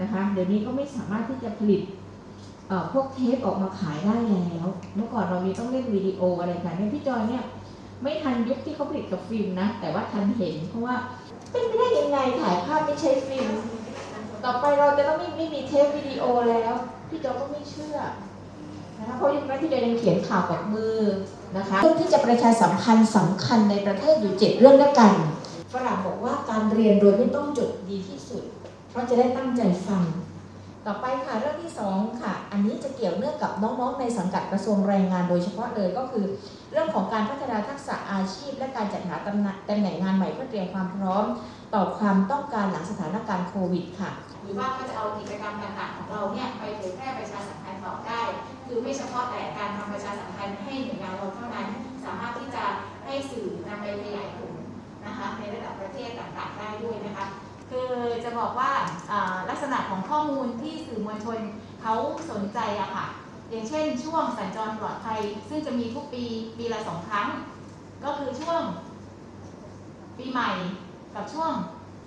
นะคะ เดี๋ยวนี้ก็ไม่สามารถที่จะผลิตพวกเทปออกมาขายได้แล้ว เมื่อก่อนเรามีต้องเล่นวิดีโออะไรกันเนี่ยพี่จอยเนี่ยไม่ทันยุคที่เขาผลิตกับฟิล์มนะ แต่ว่าทันเห็นเพราะว่าเป็นไปได้ยังไงถ่ายภาพไม่ใช้ฟิล์มต่อไปเราจะต้องไม่ไม่มีเทปวิดีโอแล้วพี่จอยก็ไม่เชื่อนะคะเพราะยุคนั้นพี่จอยยังเขียนข่าวกับมือนะคะเรื่องที่จะประชาสัมพันธ์สำคัญในประเทศอยู่เจ็ดเรื่องด้วยกันฝรั่งบอกว่าการเรียนโดยไม่ต้องจดดีที่สุด เพราะจะได้ตั้งใจฟัง ต่อไปค่ะเรื่องที่สองค่ะ อันนี้จะเกี่ยวเนื่องกับน้องๆ ในสังกัดกระทรวงแรงงานโดยเฉพาะเลยก็คือ เรื่องของการพัฒนาทักษะอาชีพ และการจัดหาตำแหน่งงานใหม่เพื่อเตรียมความพร้อม ต่อความต้องการหลังสถานการณ์โควิดค่ะหรือว่าก็จะเอากิจกรรมต่างๆของเราเนี่ยไปเผยแพร่ประชาสัมพันธ์ต่อได้ คือไม่เฉพาะแต่การทำประชาสัมพันธ์ บอกว่าลักษณะของข้อมูลที่สื่อมวลชนเขาสนใจอะค่ะ อย่างเช่น ช่วงสัญจรปลอดภัย ซึ่งจะมีทุกปีปีละสองครั้ง ก็คือช่วงปีใหม่กับช่วง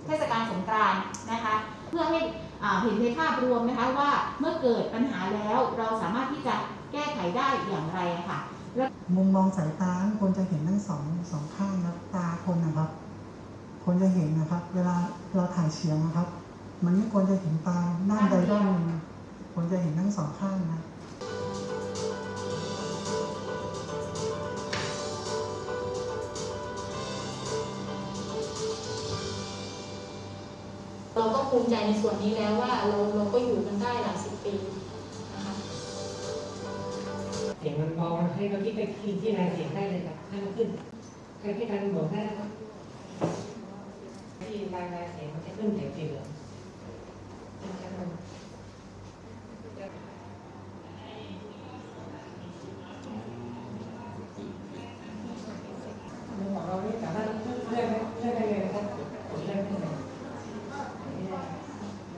เทศกาลสงกรานต์นะคะ เพื่อให้เห็นในภาพรวมนะคะว่าเมื่อเกิดปัญหาแล้วเราสามารถที่จะแก้ไขได้อย่างไรอะค่ะมุมมองสายตาคนจะเห็นทั้งสองสองข้างนะตา คนจะเห็นนะครับ เวลาเราถ่ายเฉียงนะครับ มันไม่ควรจะเห็นตาด้านใดด้านหนึ่งควรจะเห็นทั้งสองข้างนะเราก็ภูมิใจในส่วนนี้แล้วว่าเราเราก็อยู่กันได้หลายสิบปีนะคะเสียงมันเบาให้เราคิดไปที่ที่รายเสียงได้เลยครับให้มันขึ้นใครที่ทันบอกได้นะครับ ที่รายรายเสียงมันจะขึ้นเสียงสีเหลือง